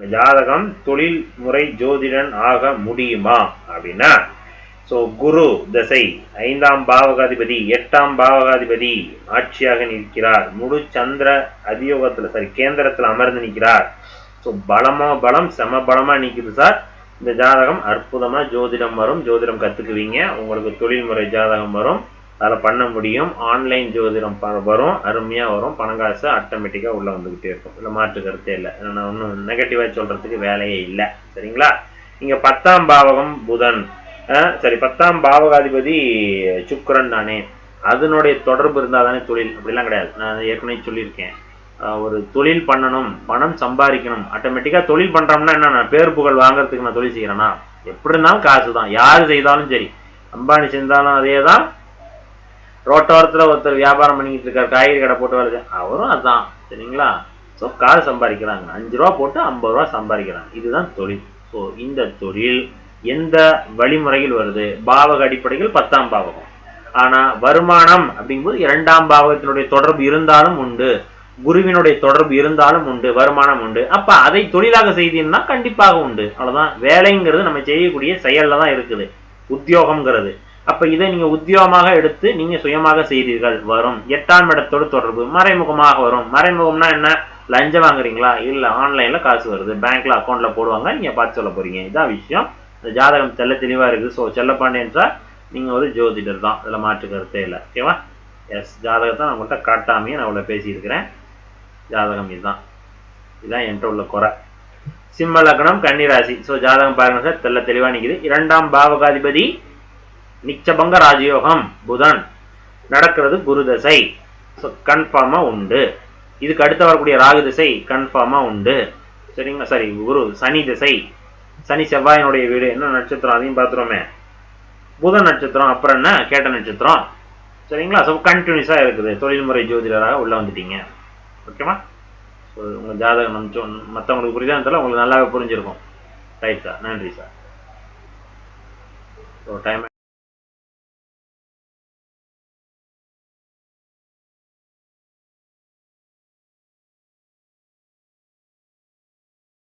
ஜாதகம் தொழில் முறை ஜோதிடன் ஆக முடியுமா அப்படின்னா ஸோ குரு தசை ஐந்தாம் பாவகாதிபதி எட்டாம் பாவகாதிபதி ஆட்சியாக நிற்கிறார். முழு சந்திர அதியோகத்தில் சாரி கேந்திரத்தில் அமர்ந்து நிற்கிறார். ஸோ பலமா பலம் செம பலமாக நிற்குது சார் இந்த ஜாதகம் அற்புதமாக ஜோதிடம் வரும். ஜோதிடம் கற்றுக்குவீங்க உங்களுக்கு தொழில்முறை ஜாதகம் வரும். அதில் பண்ண முடியும். ஆன்லைன் ஜோதிடம் வரும் அருமையாக வரும். பணம் காசு ஆட்டோமேட்டிக்காக உள்ளே வந்துக்கிட்டே இருக்கும். இல்லை மாற்று கருத்தே இல்லை. நான் ஒன்றும் நெகட்டிவாக சொல்கிறதுக்கு வேலையே இல்லை. சரிங்களா? இங்கே பத்தாம் பாவகம் புதன். சரி பத்தாம் பாவகாதிபதி சுக்கரன் தானே. அதனுடைய தொடர்பு இருந்தால் தானே தொழில். அப்படிலாம் கிடையாது. நான் ஏற்கனவே சொல்லியிருக்கேன். ஒரு தொழில் பண்ணணும் பணம் சம்பாதிக்கணும். ஆட்டோமேட்டிக்காக தொழில் பண்ணுறோம்னா என்ன? நான் பேர் புகழ் வாங்குறதுக்கு நான் தொழில் செய்கிறேன்னா எப்படி இருந்தாலும் காசு தான் யார் செய்தாலும் சரி. அம்பானி செஞ்சாலும் அதே தான் ரோட்டோரத்தில் ஒருத்தர் வியாபாரம் பண்ணிக்கிட்டு இருக்கார் காய்கறி கடை போட்டு வருது அவரும் அதுதான் சரிங்களா? ஸோ காசு சம்பாதிக்கிறாங்க. அஞ்சு ரூபா போட்டு ஐம்பது ரூபா சம்பாதிக்கிறாங்க. இதுதான் தொழில். ஸோ இந்த தொழில் எந்த வழிமுறையில் வருது? பாவக அடிப்படையில் பத்தாம் பாவகம். ஆனால் வருமானம் அப்படிங்கும்போது இரண்டாம் பாவகத்தினுடைய தொடர்பு இருந்தாலும் உண்டு. குருவினுடைய தொடர்பு இருந்தாலும் உண்டு வருமானம் உண்டு. அப்ப அதை தொழிலாக செய்தீங்கன்னா கண்டிப்பாக உண்டு. அவ்வளவுதான். வேலைங்கிறது நம்ம செய்யக்கூடிய செயல்ல தான் இருக்குது. உத்தியோகம்ங்கிறது. அப்ப இதை நீங்க உத்தியோகமாக எடுத்து நீங்க சுயமாக செய்தீர்கள். வரும். எட்டாம் இடத்தோடு தொடர்பு மறைமுகமாக வரும். மறைமுகம்னா என்ன? லஞ்சம் வாங்குறீங்களா? இல்ல ஆன்லைன்ல காசு வருது. பேங்க்ல அக்கௌண்ட்ல போடுவாங்க. நீங்க பார்த்து சொல்ல போறீங்க. இதான் விஷயம். இந்த ஜாதகம் செல்ல தெளிவா இருக்கு ஸோ செல்லப்பாண்டியன்றா சார் நீங்க ஒரு ஜோதிடர் தான். இதுல மாற்று கருத்தே இல்லை. ஓகேவா எஸ் ஜாதகத்தை நான் உங்கள்கிட்ட காட்டாமையே நான் இவ்வளோ பேசியிருக்கிறேன். ஜாதகம் இதுதான். இதுதான் என்கிட்ட உள்ள குறை. சிம்ம லக்னம் கன்னிராசி. ஸோ ஜாதகம் பாருங்க சார். தெள்ள தெளிவா நிற்குது இரண்டாம் பாவகாதிபதி நிச்சபங்க ராஜயோகம் புதன். நடக்கிறது குரு தசை. ஸோ கன்ஃபார்மாக உண்டு. இதுக்கு அடுத்து வரக்கூடிய ராகு திசை கன்ஃபார்மாக உண்டு. சரிங்களா? சரி குரு சனி திசை. சனி செவ்வாயினுடைய வீடு என்ன? நட்சத்திரம். அதையும் பார்த்துருவோமே. புதன் நட்சத்திரம் அப்புறம் என்ன? கேட்ட நட்சத்திரம். சரிங்களா? ஸோ கண்டினியூஸாக இருக்குது. தொழில்முறை ஜோதிடராக உள்ளே வந்துட்டீங்க. ஓகேவா? ஸோ உங்கள் ஜாதகம் நம்பிச்சோம் மற்றவங்களுக்கு புரியுதான்னு தெரியல. உங்களுக்கு நல்லாவே புரிஞ்சிருக்கும். ரைட் சார் நன்றி சார் ஸோ டைம்